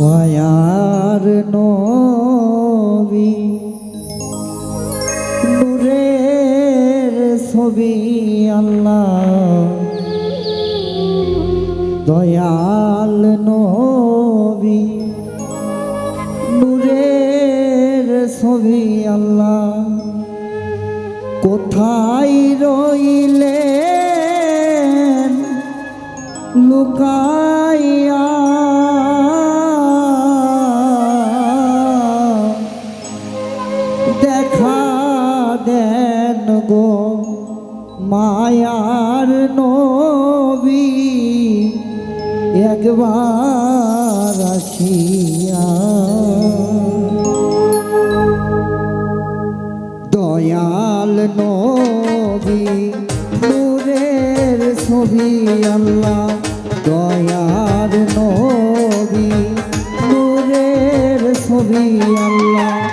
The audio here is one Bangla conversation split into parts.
মায়ার নবি। নূরের ছবি আল্লাহ। দয়াল নবি। নূরের ছবি আল্লাহ। কোথায় রইলেন? লুকা নবী একবার আসিয়া দয়াল নবী নূরের ছবি আল্লাহ দয়াল নবী নূরের ছবি আল্লাহ।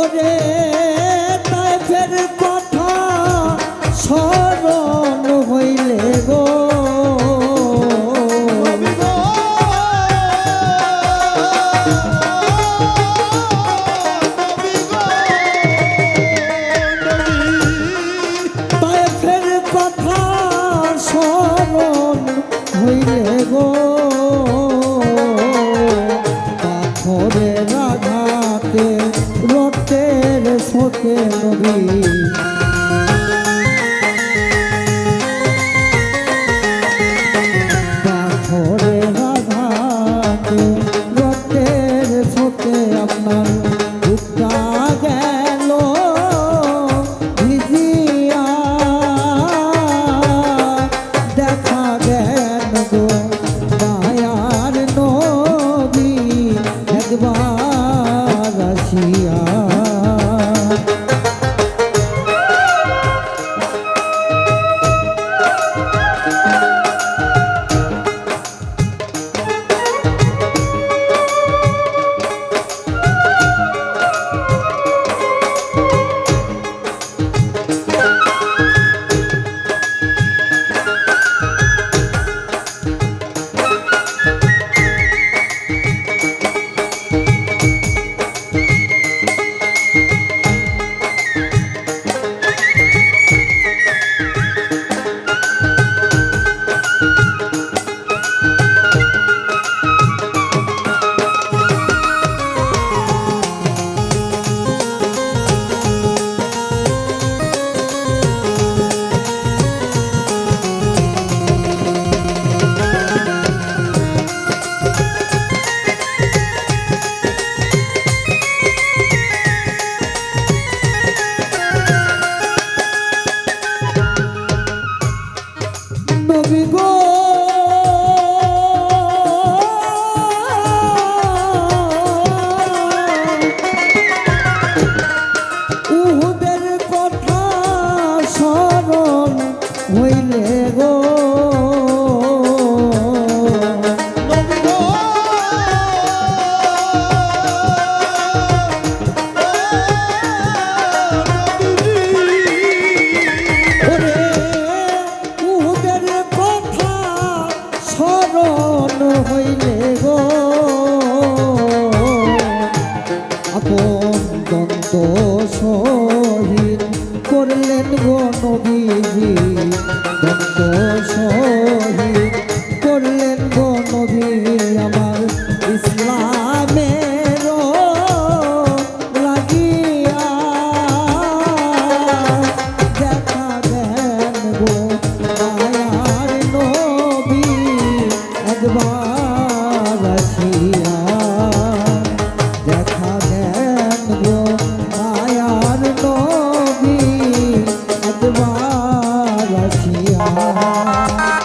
ওরে তাই ফের কথা স্মরণ হইলে গো। কথা স্মরণ হইলে গো। home.